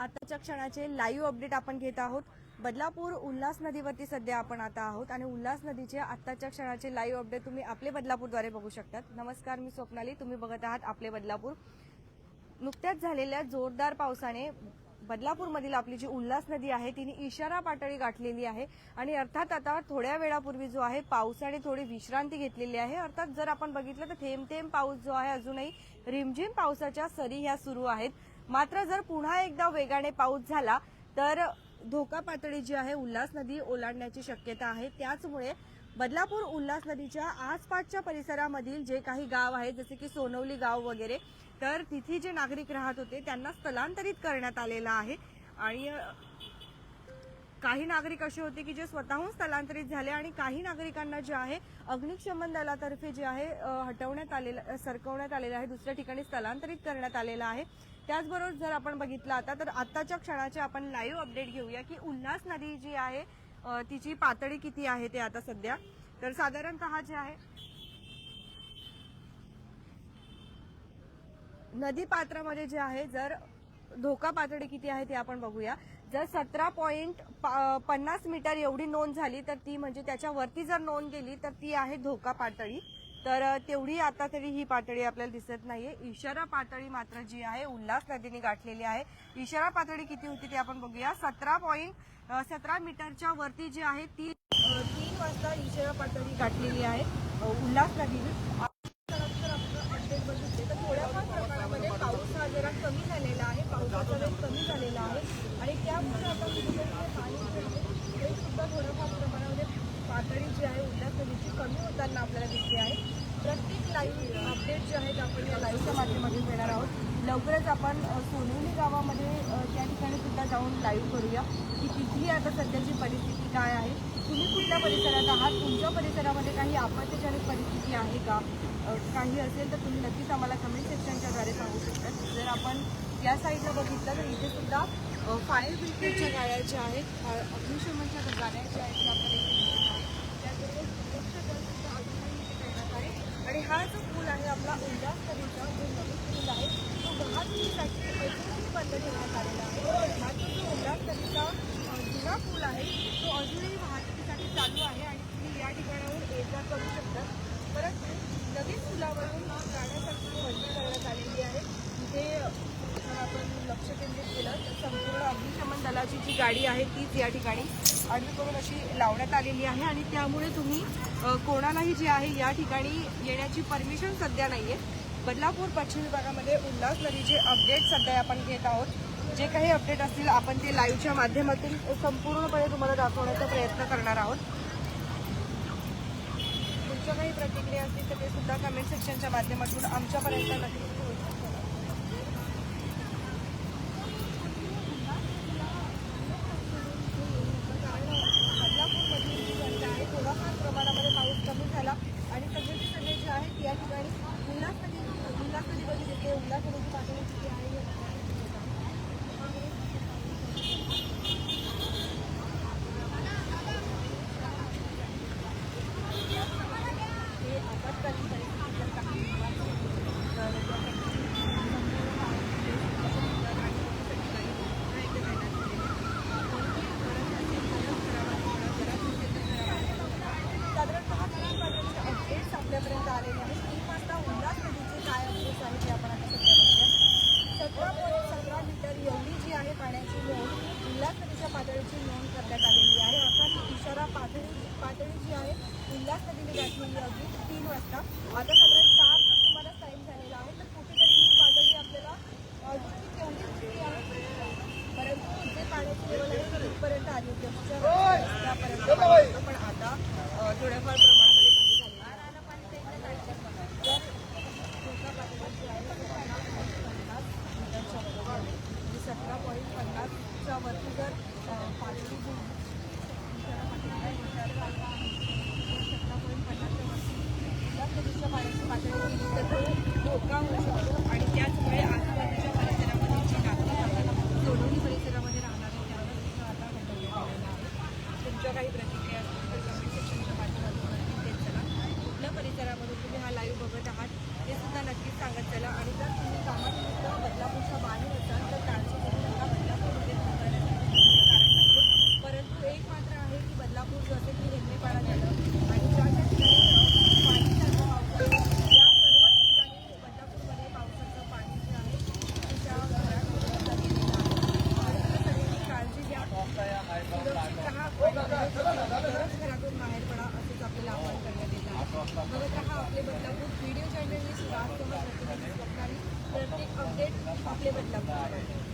आताच्या क्षणाचे live update आपण घेत आहोत. बदलापूर उल्हास नदीवरती सध्या आपण आता आहोत आणि उल्हास नदीचे आत्ताच्या क्षणाचे लाईव्ह अपडेट तुम्ही आपले बदलापूरद्वारे बघू शकतात. नमस्कार मी स्वप्नाली. तुम्ही बघत आहात आपले बदलापूर. नुकत्याच झालेल्या जोरदार पावसाने बदलापूरमधील आपली जी उल्हास नदी आहे तिने इशारा पातळी गाठलेली आहे आणि अर्थात आता थोड्या वेळापूर्वी जो आहे पावसाने थोडी विश्रांती घेतलेली आहे. अर्थात जर आपण बघितलं तर थेंब थेंब पाऊस जो आहे अजूनही रिमझिम पावसाच्या सरी ह्या सुरू आहेत. मात्र जर पुन्हा एकदा वेगाने पाऊस झाला तर धोका पातळी जी आहे उल्हास नदी ओलांडण्याची शक्यता आहे. त्याचमुळे बदलापूर उल्हास नदीच्या आसपासच्या परिसरामधील जे काही गाव आहेत जसे की सोनवली गाव वगैरे तर तिथे जे नागरिक राहत होते त्यांना स्थलांतरित करण्यात आलेलं आहे. आणि काही नागरिक असे होते की जे स्वतःहून स्थलांतरित झाले आणि काही नागरिकांना जे आहे अग्निशमन दलातर्फे जे आहे हटवण्यात आलेलं सरकवण्यात आलेलं आहे दुसऱ्या ठिकाणी स्थलांतरित करण्यात आलेलं आहे. त्याचबरोबर जर आपण बघितलं आता तर आत्ताच्या क्षणाचे आपण लाईव्ह अपडेट घेऊया की उल्हास नदी जी आहे तिची पातळी किती आहे ते आता सध्या? तर साधारणतः जे आहे नदी पात्रामध्ये जे आहे जर धोका पातळी किती आहे ते आपण बघूया. जर सतरा पॉईंट पन्नास मीटर एवढी नोंद झाली तर ती म्हणजे त्याच्या वरती जर नोंद गेली तर ती आहे धोका पातळी. तर तेवढी आता तरी ही पातळी आपल्याला दिसत नाहीये. इशारा पातळी मात्र जी आहे उल्हास नदीने गाठलेली आहे. इशारा पातळी किती होती ते आपण बघूया. सतरा पॉईंट सतरा मीटरच्या वरती जी आहे ती तीन वाजता इशारा पातळी गाठलेली आहे उल्हास नदीने. तर थोड्याफार प्रमाणामध्ये पाऊस हा जरा कमी झालेला आहे. पावसाचा वेग कमी झालेला आहे. त्यामुळे आता कुठेतरी पाणी जे आहे ते सुद्धा थोडंफार प्रमाणामध्ये पातळी जी आहे उल्हास नदीची कमी होताना आपल्याला दिसते आहे. प्रत्येक लाईव्ह अपडेट जे आहेत आपण या लाईव्हच्या माध्यमातून देणार आहोत. लवकरच आपण अ, गावामध्ये त्या ठिकाणी सुद्धा जाऊन लाईव्ह करूया. की तिथली आता सध्याची परिस्थिती काय आहे? तुम्ही कुठल्या परिसरात आहात? तुमच्या परिसरामध्ये काही आपत्तीजनक परिस्थिती आहे का? काही असेल तर तुम्ही नक्कीच आम्हाला कमेंट सेक्शनच्या द्वारे सांगू शकता. जर आपण या साईडला बघितलं तर इथे सुद्धा फायर ब्रिगेडच्या गाड्या ज्या आहेत अग्निशमनच्या गाड्या ज्या आहेत त्या आपल्याला इथे दिसत आहेत. त्याचबरोबर सुरक्षा दल सुद्धा अजूनही इथे तैनात आहे. आणि हा जो पूल आहे आपला उल्हास नदीचा जो नवीन पूल आहे तो वाहतुकीसाठी अजूनही बंद ठेवण्यात आलेला आहे. मात्र जो उल्हास नदीचा जुना पूल आहे तो अजूनही वाहतूक चालू आहे आणि तुम्ही या ठिकाणाहून ये जा करू शकता परंतु नवीन पुलावरून जाण्यासाठी बंदी करण्यात आलेली आहे इथे जर आपण लक्ष केंद्रित केलं तर संपूर्ण अग्निशमन जी गाडी आहे तीच या ठिकाणी अर्ज करून अशी लावण्यात आलेली आहे आणि त्यामुळे तुम्ही कोणालाही जे आहे या ठिकाणी येण्याची परमिशन सध्या नाहीये. बदलापूर पश्चिम विभागामध्ये उल्हास नदीचे अपडेट सध्या आपण घेत आहोत. जे काही अपडेट असतील आपण ते लाईव्हच्या माध्यमातून संपूर्णपणे तुम्हाला दाखवण्याचा प्रयत्न करणार आहोत. तुमच्या काही प्रतिक्रिया असतील तर ते सुद्धा कमेंट सेक्शनच्या माध्यमातून आमच्यापर्यंत नक्कीच पोहोचवा. बदलापूरमधील जी जनता आहे थोडाफार प्रमाणामध्ये पाऊस कमी झाला आणि सगळेचे सगळे जे आहेत या ठिकाणी उल्हास नदी उल्हास नदी बघितली उल्हास नदीची पातळी किती आहे हे हे आपत्कालीन परिस्थिती जर काही निर्माण झाली, तर त्या परिस्थितीत साधारणतः तीन वाजेचे अपडेट्स आपल्यापर्यंत आलेले आहेत तीन वाजता उल्हास नदीचे काय अपडेट्स आहेत ते आपण आता सध्या बघूया सतरा पॉईंट सतरा मीटर एवढी जी आहे पाण्याची नोंद उल्हास नदीच्या पातळीची नोंद करण्यात आलेली आहे अर्थात इशारा पातळी पातळी जी आहे उल्हास नदीने गाठलेली अगदी तीन वाजता. आता साधारण चारचा सुमारास टाईम झालेला आहे. तर कुठेतरी ही पातळी आपल्याला अजूनही तेवढीच दिसते आहे. परंतु जे पाण्याची लेवल आहे ती इथपर्यंत आली होती. रस्त्यापर्यंत पाणी. पण आता थोड्याफार प्रमाणामध्ये कमी झाली सतरा पॉईंट पन्नासच्या वरती जर अ, पातळी जी इशारा पातळी आहे, तर सतरा पॉईंट पन्नासच्या वरती उल्हास नदीच्या पाण्याची पातळी गेली तर तो धोका होऊ शकतो आणि त्याचमुळे आजूबाजूच्या परिसरामध्ये जी नागरिक आहेत सोनवणी परिसरामध्ये राहणारे त्यांना सुद्धा आता हटवण्यात आलेलं आहे तुमच्या काही प्रतिक्रिया असतील तर कमेंट सेक्शनच्या माध्यमातून नक्कीच देत चला कुठल्या परिसरामधून तुम्ही हा लाईव्ह बघत आहात हे सुद्धा नक्कीच सांगत चला. आणि जर तुम्ही बघत राहा आपले बदलापूर व्हिडिओ जर्नलिस्ट राजकुमार करून प्रत्येक अपडेट आपले बदलापूर